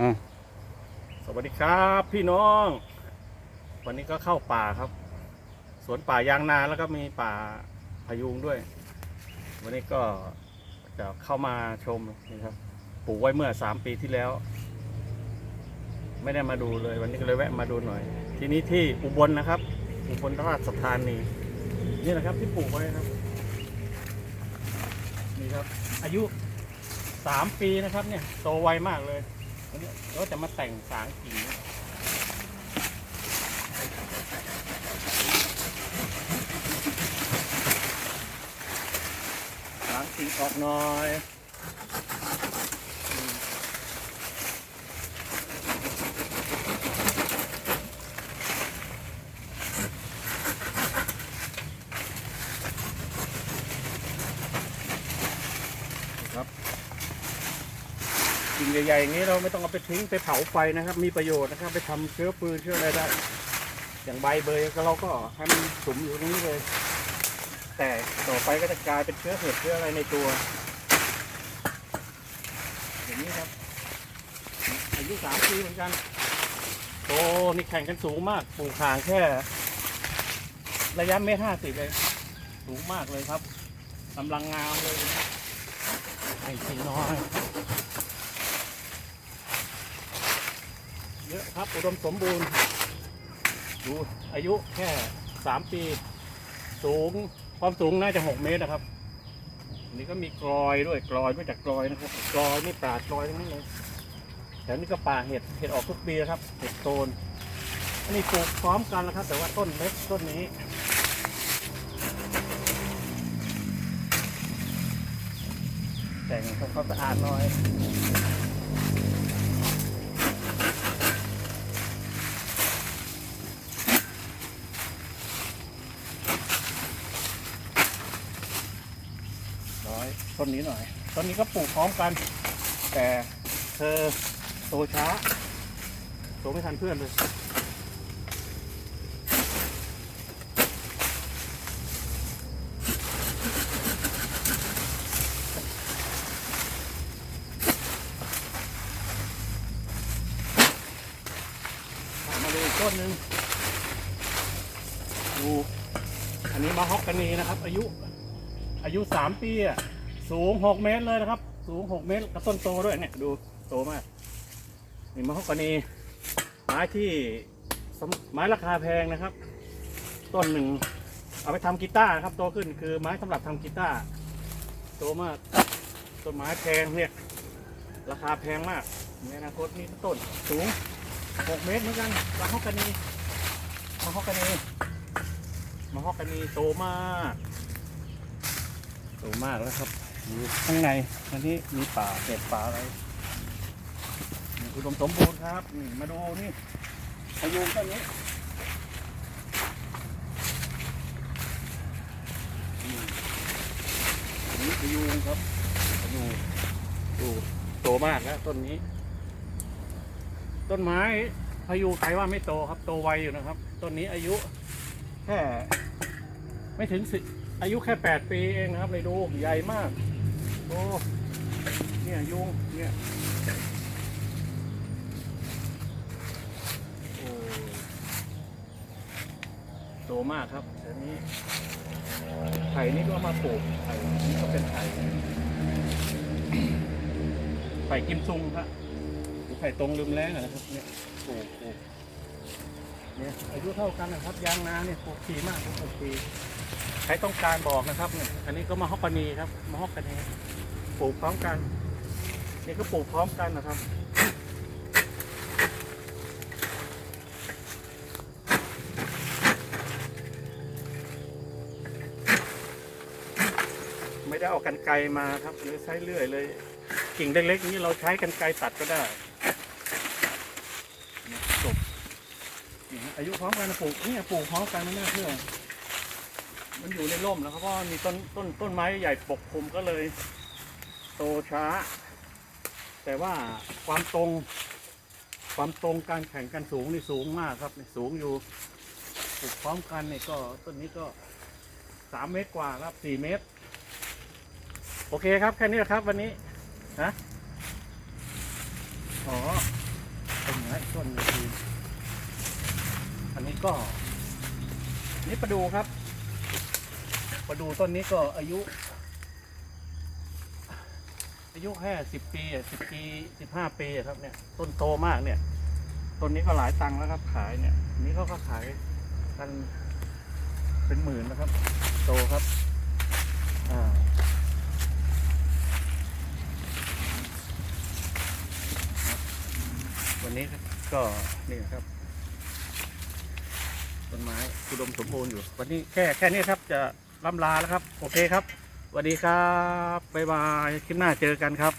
อะสวัสดีครับพี่น้อง วันนี้ก็เข้าป่าครับ สวนป่ายางนาแล้วก็มีป่าพายุงด้วย วันนี้ก็จะเข้ามาชมนี่ครับปลูกไว้เมื่อสามปีที่แล้ว ไม่ได้มาดูเลย วันนี้ก็เลยแวะมาดูหน่อย ทีนี้ที่อุบลนะครับ อุบลราชธานีนี่แหละครับที่ปลูกไว้ครับนี่ครับ อายุสามปีนะครับเนี่ยโตไวมากเลย วันนี้เราจะมาแต่งสางกิ่งสางกิ่งออกหน่อย กิ่งใหญ่ๆอย่างนี้เราไม่ต้องเอาไปทิ้งไปเผาไฟนะครับ มีประโยชน์นะครับ ไปทำเชื้อฟืนเชื้ออะไรได้ อย่างใบเบยก็เราก็ให้มันสุมอยู่ตรงนี้เลย แต่ต่อไปก็จะกลายเป็นเชื้อเห็ดเชื้ออะไรในตัวอย่างนี้ครับอายุสามปีเหมือนกันโตนี่แข่งกันสูงมากปลูกห่างแค่ ระยะเมตรห้าสิบเลย สูงมากเลยครับกำลังงามเลยไอ้ทีน้อย เยอะ ครับอุดมสมบูรณ์ดูอายุแค่สามปี สูงความสูงน่าจะหกเมตรนะครับอันนี้ก็มีกรอยด้วยกรอยมาจากกรอยนะครับกรอยนี่ป่ากรอยทั้งนั้นเลยแถวนี้ก็ป่าเห็ดเห็ดออกทุกปีนะครับเห็ดโตนอันนี้ปลูกพร้อมกันนะครับ แต่ว่าต้นเล็กต้นนี้แต่งทำความสะอาดหน่อย ร้ต้นนี้หน่อยต้นนี้ก็ปลูกพร้อมกัน แต่เธอโตช้าโตไม่ทันเพื่อนเลยมาดูต้นหนึ่งดูอันนี้มาฮอกกานีนะครับ อายุอายุสามปีอะ สูงหกเมตรเลยนะครับ สูงหกเมตรกระต้นโตด้วยเนี่ยดูโตมากนี่มะฮอกกานีไม้ที่ไม้ราคาแพงนะครับ ต้นหนึ่งเอาไปทำกีตาร์ครับโตขึ้นคือไม้สำหรับทำกีตาร์โตมากต้นไม้แพงเนี่ยราคาแพงมากในอนาคตนี่ต้นสูงหกเมตรเหมือนกันมะฮอกกานีมะฮอกกานีมะฮอกกานีโตมาก โตมากแล้วครับ อยู่ข้างในอันนี้มีป่าเศษป่าอะไรนี่อุดมสมบูรณ์ครับนี่มาดูนี่พายุงต้นนี้นี่อันนี้พายุงครับพายุงดูโตมากแล้วต้นนี้ ต้นไม้พายุใครว่าไม่โตครับ โตไวอยู่นะครับ ต้นนี้อายุแค่ไม่ถึงสิอายุแค่แปดปีเองนะครับเลยดูใหญ่มาก โอ้เนี่ยยุงเนี่ยโอ้โตมากครับอันนี้ไผ่นี่ก็มาปลูกไผ่นี่ก็เป็นไผ่ไผ่กิมซุงครับหรือไผ่ตรงลืมแรงนะครับเนี่ยปลูกปลูกเนี่ยอายุเท่ากันนะครับยางนาเนี่ยปลูกทีมากปลูกทีใครต้องการบอกนะครับเนี่ยอันนี้ก็มาฮอกกานีครับมาฮอกกานี ปลูกพร้อมกันนี่ก็ปลูกพร้อมกันนะครับไม่ได้เอากันไกรมาครับหรือใช้เลื่อยเลย กิ่งเล็กๆนี้เราใช้กันไกรตัดก็ได้จบอายุพร้อมกันนะปลูกเนี่ยปลูกพร้อมกันไม่น่าเชื่อมันอยู่ในร่มแล้วครับเพราะมีต้นต้นต้นไม้ใหญ่ปกคลุมก็เลย โตช้า แต่ว่าความตรง ความตรงการแข่งกันสูงนี่สูงมากครับนี่สูงอยู่ปลูกพร้อมกันนี่ก็ต้นนี้ก็สามเมตรกว่าครับสี่เมตร โอเคครับแค่นี้ละครับวันนี้นะอ๋อต้นไหนต้นนี้อันนี้ก็ นี่ประดูครับ ประดูต้นนี้ก็อายุ อายุแค่สิบปีอะสิบปีสิบห้าปีอะครับเนี่ย ต้นโตมากเนี่ย ต้นนี้ก็หลายตังค์แล้วครับขายเนี่ยอันนี้เขาก็ขายกันเป็นหมื่นนะครับ โตครับ อ่า วันนี้ก็นี่ครับต้นไม้อุดมสมบูรณ์อยู่ วันนี้แค่แค่นี้ครับจะล่ำลาแล้วครับ โอเคครับ วัสดีครับ บ๊ายบาย คลิปหน้าเจอกันครับ